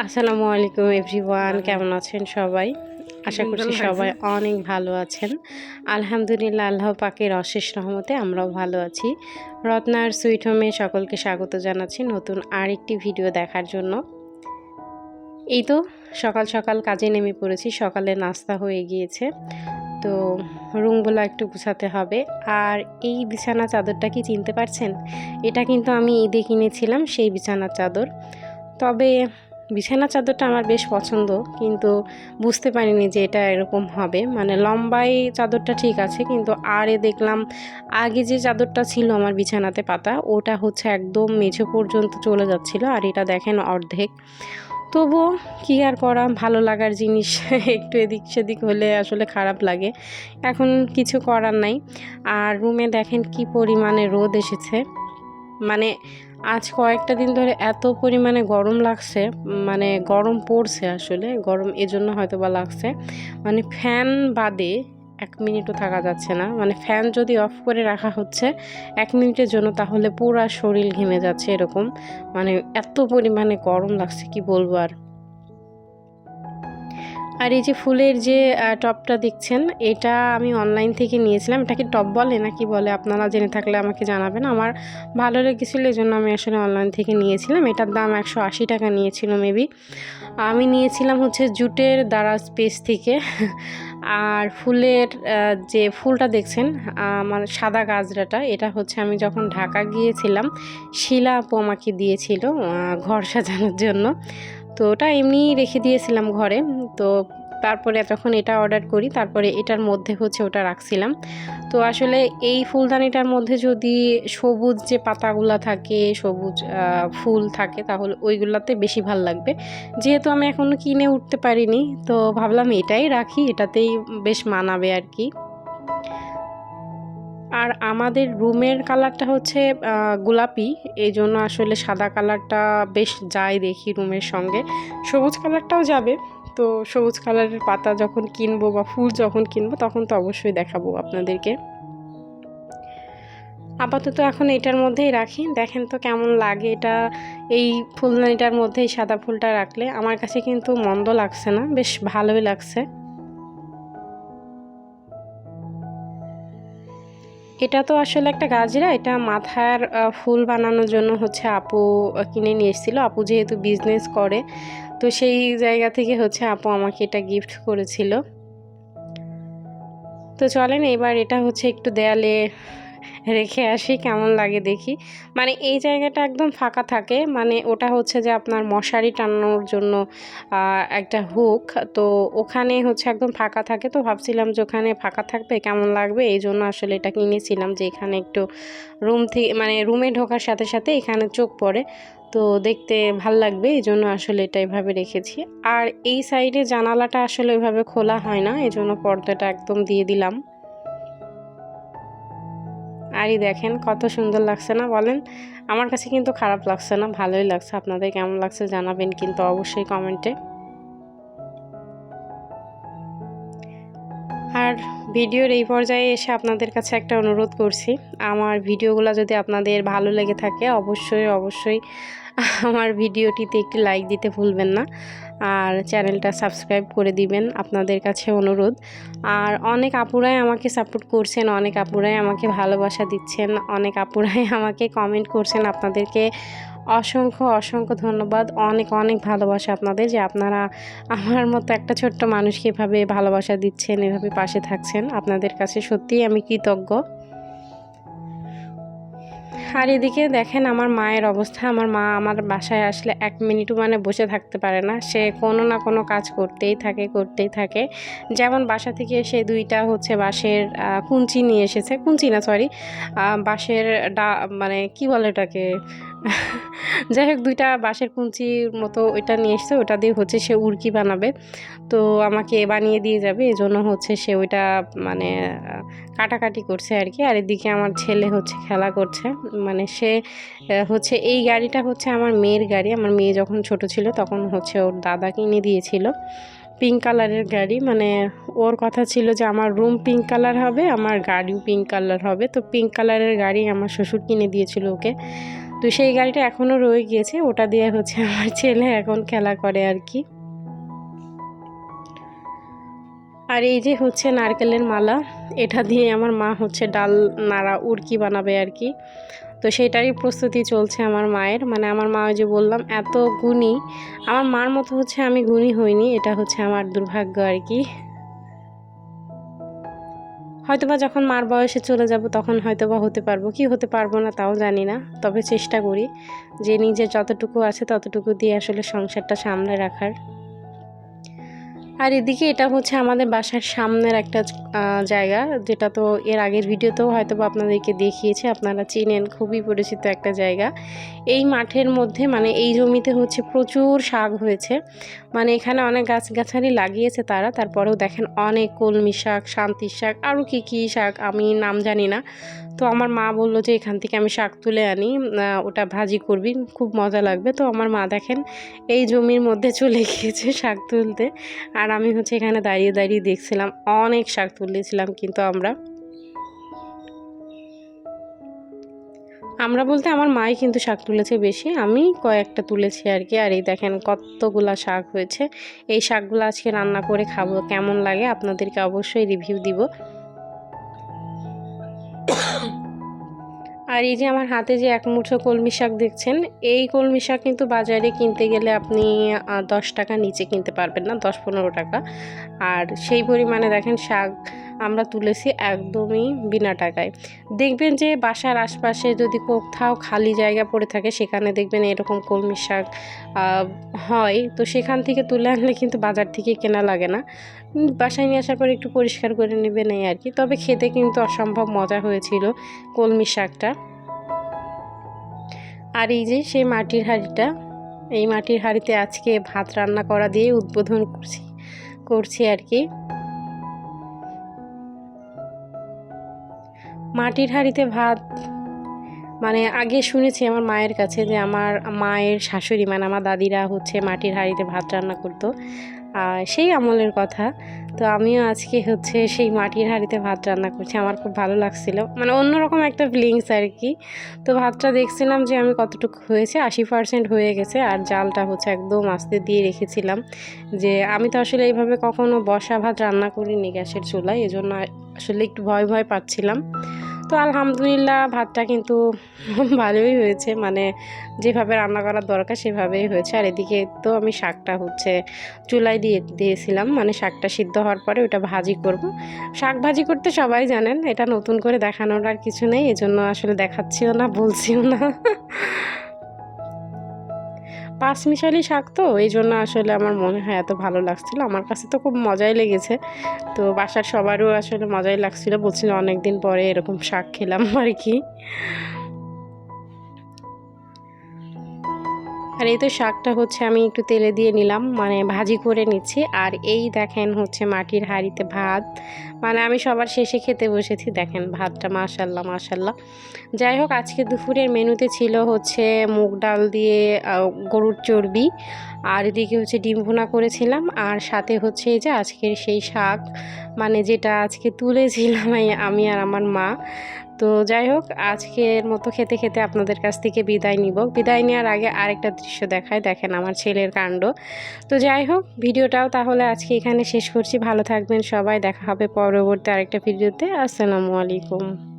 আসসালামু আলাইকুম এভরিওয়ান কেমন আছেন সবাই? আশা করছি সবাই অনেক ভালো আছেন। আলহামদুলিল্লাহ আল্লাহ পাকের অশেষ রহমতে আমরাও ভালো আছি। রত্নার সুইট হোমে সকলকে স্বাগত জানাচ্ছি নতুন আরেকটি ভিডিও দেখার জন্য। এই তো সকাল সকাল কাজে নেমে পড়েছি সকালে নাস্তা হয়ে গিয়েছে। তো রুমগুলো একটু গুছাতে হবে। আর এই বিছানা চাদরটা কি চিনতে পারছেন? এটা কিন্তু আমি ঈদে কিনেছিলাম সেই বিছানার চাদর। তবে বিছানা চাদরটা আমার বেশ পছন্দ, কিন্তু বুঝতে পারিনি যে এটা এরকম হবে। মানে লম্বাই চাদরটা ঠিক আছে, কিন্তু আরে দেখলাম আগে যে চাদরটা ছিল আমার বিছানাতে পাতা, ওটা হচ্ছে একদম মেঝো পর্যন্ত চলে যাচ্ছিল, আর এটা দেখেন অর্ধেক। তবুও কী আর করা, ভালো লাগার জিনিস একটু এদিক সেদিক হলে আসলে খারাপ লাগে। এখন কিছু করার নাই। আর রুমে দেখেন কি পরিমাণে রোদ এসেছে। মানে আজ কয়েকটা দিন ধরে এত পরিমাণে গরম লাগছে মানে গরম পড়ছে আসলে, গরম এজন্য হয়তো বা লাগছে। মানে ফ্যান বাদে এক মিনিটও থাকা যাচ্ছে না। মানে ফ্যান যদি অফ করে রাখা হচ্ছে, এক মিনিটের জন্য তাহলে পুরা শরীর ঘেমে যাচ্ছে এরকম। মানে এত পরিমাণে গরম লাগছে, কি বলব আর। আর এই যে ফুলের যে টপটা দেখছেন, এটা আমি অনলাইন থেকে নিয়েছিলাম। এটাকে টপ বলে না কি বলে, আপনারা জেনে থাকলে আমাকে জানাবেন। আমার ভালো লেগেছিলো, এই জন্য আমি আসলে অনলাইন থেকে নিয়েছিলাম। এটার দাম একশো আশি টাকা নিয়েছিল মেবি আমি নিয়েছিলাম হচ্ছে জুটের দ্বারা স্পেস থেকে। আর ফুলের যে ফুলটা দেখছেন, আমার সাদা গাজরাটা এটা হচ্ছে আমি যখন ঢাকা গিয়েছিলাম, শিলা আপু আমাকে দিয়েছিল ঘর সাজানোর জন্য। তো ওটা এমনি রেখে দিয়েছিলাম ঘরে। তো তারপরে যখন এটা অর্ডার করি, তারপরে এটার মধ্যে হচ্ছে ওটা রাখছিলাম। তো আসলে এই ফুলদানিটার মধ্যে যদি সবুজ যে পাতাগুলা থাকে, সবুজ ফুল থাকে, তাহলে ওইগুলাতে বেশি ভালো লাগবে। যেহেতু আমি এখনও কিনে উঠতে পারিনি, তো ভাবলাম এটাই রাখি, এটাতেই বেশ মানাবে আর কি। আর আমাদের রুমের কালারটা হচ্ছে গোলাপি। এই জন্য আসলে সাদা কালারটা বেশ যায় দেখি রুমের সঙ্গে। সবুজ কালারটাও যাবে। তো সবুজ কালারের পাতা যখন কিনবো বা ফুল যখন কিনবো, তখন তো অবশ্যই দেখাবো আপনাদেরকে। আপাতত এখন এটার মধ্যেই রাখি। দেখেন তো কেমন লাগে এটা, এই ফুলদানিটার মধ্যেই সাদা ফুলটা রাখলে। আমার কাছে কিন্তু মন্দ লাগছে না, বেশ ভালোই লাগছে। এটা তো আসলে একটা গাজরা, এটা মাথার ফুল বানানোর জন্য হচ্ছে আপু কিনে নিয়ে এসেছিল। আপু যেহেতু বিজনেস করে, তো সেই জায়গা থেকে হচ্ছে আপু আমাকে এটা গিফট করেছিল। তো চলেন, এবার এটা হচ্ছে একটু দেয়ালে রেখে আসি, কেমন লাগে দেখি। মানে এই জায়গাটা একদম ফাঁকা থাকে মানে ওটা হচ্ছে যে আপনার মশারি টানানোর জন্য একটা হুক। তো ওখানে হচ্ছে একদম ফাঁকা থাকে, তো ভাবছিলাম যে ওখানে ফাঁকা থাকবে, কেমন লাগবে? এই জন্য আসলে এটা কিনেছিলাম যে এখানে একটু রুম থেকে মানে রুমে ঢোকার সাথে সাথে এখানে চোখ পড়ে। তো দেখতে ভালো লাগবে, এই জন্য আসলে এটা এভাবে রেখেছি। আর এই সাইডে জানালাটা আসলে ওইভাবে খোলা হয় না, এই জন্য পর্দাটা একদম দিয়ে দিলাম। আরই দেখেন কত সুন্দর লাগছে না বলেন? আমার কাছে কিন্তু খারাপ লাগছে না, ভালোই লাগছে। আপনাদের কেমন লাগছে জানাবেন কিন্তু অবশ্যই কমেন্টে। আর ভিডিওর এই পর্যায়ে এসে আপনাদের কাছে একটা অনুরোধ করছি, আমার ভিডিওগুলো যদি আপনাদের ভালো লেগে থাকে, অবশ্যই অবশ্যই আমার ভিডিওটিতে একটি লাইক দিতে ভুলবেন না। আর চ্যানেলটা সাবস্ক্রাইব করে দিবেন আপনাদের কাছে অনুরোধ। আর অনেক আপুরাই আমাকে সাপোর্ট করছেন, অনেক আপুরাই আমাকে ভালোবাসা দিচ্ছেন, অনেক আপুরাই আমাকে কমেন্ট করছেন আপনাদেরকে। অসংখ্য অসংখ্য ধন্যবাদ, অনেক অনেক ভালোবাসা আপনাদের যে আপনারা আমার মতো একটা ছোট্ট মানুষকে এভাবে ভালোবাসা দিচ্ছেন, এভাবে পাশে থাকছেন। আপনাদের কাছে সত্যিই আমি কৃতজ্ঞ। আর এদিকে দেখেন আমার মায়ের অবস্থা। আমার মা আমার বাসায় আসলে এক মিনিটও মানে বসে থাকতে পারে না। সে কোনো না কোনো কাজ করতেই থাকে করতেই থাকে। যেমন বাসা থেকে সে দুইটা হচ্ছে বাঁশের কুঞ্চি নিয়ে এসেছে। কুঞ্চি না সরি বাঁশের ডা মানে কি বলে ওটাকে যাই হোক, দুইটা বাঁশের কুঞ্চির মতো ওইটা নিয়ে এসছে, ওটা দিয়ে হচ্ছে সে উড়কি বানাবে। তো আমাকে বানিয়ে দিয়ে যাবে, এই জন্য হচ্ছে সে ওইটা মানে কাটাকাটি করছে আর কি। আর এদিকে আমার ছেলে হচ্ছে খেলা করছে মানে সে হচ্ছে এই গাড়িটা হচ্ছে আমার মেয়ের গাড়ি। আমার মেয়ে যখন ছোট ছিল তখন হচ্ছে ওর দাদা কিনে দিয়েছিল পিঙ্ক কালারের গাড়ি। মানে ওর কথা ছিল যে আমার রুম পিঙ্ক কালার হবে, আমার গাড়িও পিঙ্ক কালার হবে। তো পিঙ্ক কালারের গাড়ি আমার শ্বশুর কিনে দিয়েছিল ওকে। তো সেই গাড়িটা এখনও রয়ে গিয়েছে। ওটা দিয়ে হচ্ছে আমার ছেলে এখন খেলা করে আর কি। আর এই যে হচ্ছে নারকেলের মালা, এটা দিয়ে আমার মা হচ্ছে ডাল নাড়া উড়কি বানাবে আর কি। তো সেটারই প্রস্তুতি চলছে আমার মায়ের। মানে আমার মা ওই যে বললাম, এত গুণী। আমার মার মতো হচ্ছে আমি গুণী হইনি, এটা হচ্ছে আমার দুর্ভাগ্য আর কি। হয়তোবা যখন মার বয়সে চলে যাব তখন হয়তোবা হতে পারব। কি হতে পারব না তাও জানি না। তবে চেষ্টা করি যে নিজের যতটুকু আছে ততটুকু দিয়ে আসলে সংসারটা সামলে রাখার। আর এদিকে এটা হচ্ছে আমাদের বাসার সামনের একটা জায়গা, যেটা তো এর আগের ভিডিওতেও হয়তো আপনাদেরকে দেখিয়েছে, আপনারা চিনেন, খুবই পরিচিত একটা জায়গা। এই মাঠের মধ্যে মানে এই জমিতে হচ্ছে প্রচুর শাক হয়েছে। মানে এখানে অনেক গাছগাছালি লাগিয়েছে তারা, তারপরেও দেখেন অনেক কলমি শাক, শান্তির শাক, আরও কী কী শাক, আমি নাম জানি না। তো আমার মা বলল যে, এখান থেকে আমি শাক তুলে আনি ওটা ভাজি করবি, খুব মজা লাগবে। তো আমার মা দেখেন, এই জমির মধ্যে চলে গিয়েছে শাক তুলতে। আর আমি হচ্ছে এখানে দাঁড়িয়ে দাঁড়িয়ে দেখছিলাম, অনেক শাক তুলেছিলাম কিন্তু আমরা। আমরা বলতে আমার মাই কিন্তু শাক তুলেছে বেশি, আমি কয়েকটা তুলেছি আর কি। আর এই দেখেন কতগুলা শাক হয়েছে। এই শাকগুলো আজকে রান্না করে খাব, কেমন লাগে আপনাদেরকে অবশ্যই রিভিউ দিব। আর এই যে আমার হাতে যে এক মুঠো কলমি শাক দেখছেন, এই কলমি শাক কিন্তু বাজারে কিনতে গেলে আপনি দশ টাকা নিচে কিনতে পারবেন না, দশ পনেরো টাকা। আর সেই পরিমাণে দেখেন শাক আমরা তুলেছি একদমই বিনা টাকায়। দেখবেন যে বাসার আশপাশে যদি কোথাও খালি জায়গা পড়ে থাকে, সেখানে দেখবেন এরকম কলমি শাক হয়। তো সেখান থেকে তুলে আনলে কিন্তু বাজার থেকে কেনা লাগে না। বাসায় নিয়ে আসার পর একটু পরিষ্কার করে নেবেন এই আর কি। তবে খেতে কিন্তু অসম্ভব মজা হয়েছিল কলমি শাকটা। আর এই যে সেই মাটির হাঁড়িটা, এই মাটির হাঁড়িতে আজকে ভাত রান্না করা দিয়ে উদ্বোধন করছি করছি আর কি। মাটির হাঁড়িতে ভাত মানে আগে শুনেছি আমার মায়ের কাছে যে আমার মায়ের শাশুড়ি মানে আমার দাদিরা হচ্ছে মাটির হাঁড়িতে ভাত রান্না করতো। আর সেই আমলের কথা। তো আমিও আজকে হচ্ছে সেই মাটির হাঁড়িতে ভাত রান্না করছি। আমার খুব ভালো লাগছিল। মানে অন্যরকম একটা ফিলিংস আর কি। তো ভাতটা দেখছিলাম যে আমি কতটুকু হয়েছে আশি পার্সেন্ট হয়ে গেছে। আর জালটা হচ্ছে একদম আস্তে দিয়ে রেখেছিলাম যে আমি তো আসলে এইভাবে কখনো বসা ভাত রান্না করিনি গ্যাসের চুলায়। এজন্য আসলে একটু ভয় ভয় পাচ্ছিলাম। তো আলহামদুলিল্লাহ ভাতটা কিন্তু ভালোই হয়েছে। মানে যেভাবে রান্না করার দরকার সেভাবেই হয়েছে। আর এদিকে তো আমি শাকটা হচ্ছে চুলায় দিয়ে দিয়েছিলাম। মানে শাকটা সিদ্ধ হওয়ার পরে ওটা ভাজি করব। শাক ভাজি করতে সবাই জানেন, এটা নতুন করে দেখানোর আর কিছু নেই। এজন্য আসলে দেখাচ্ছিও না, বলছিও না। পাঁচমিশালি শাক তো, এই জন্য আসলে আমার মনে হয় এত ভালো লাগছিল। আমার কাছে তো খুব মজাই লেগেছে। তো বাসার সবারও আসলে মজাই লাগছিল। বলছিল অনেকদিন পরে এরকম শাক খেলাম আর কি। আর এই তো শাকটা হচ্ছে আমি একটু তেলে দিয়ে নিলাম মানে ভাজি করে নিচ্ছি। আর এই দেখেন হচ্ছে মাটির হাঁড়িতে ভাত মানে আমি সবার শেষে খেতে বসেছি, দেখেন ভাতটা মাশাল্লাহ মাশাল্লাহ। যাই হোক, আজকে দুপুরের মেনুতে ছিল হচ্ছে মুগ ডাল দিয়ে গরুর চর্বি, আর এদিকে হচ্ছে ডিম ভুনা করেছিলাম, আর সাথে হচ্ছে এই যে আজকের সেই শাক মানে যেটা আজকে তুলেছিলাম আমি আর আমার মা। তো যাই হোক, আজকের মতো খেতে খেতে আপনাদের কাছ থেকে বিদায় নিব। বিদায় নেওয়ার আগে আরেকটা দৃশ্য দেখায় দেখেন আমার ছেলের কাণ্ড। তো যাই হোক, ভিডিওটাও তাহলে আজকে এখানে শেষ করছি। ভালো থাকবেন সবাই। দেখা হবে পরবর্তী আরেকটা ভিডিওতে। আসসালামু আলাইকুম।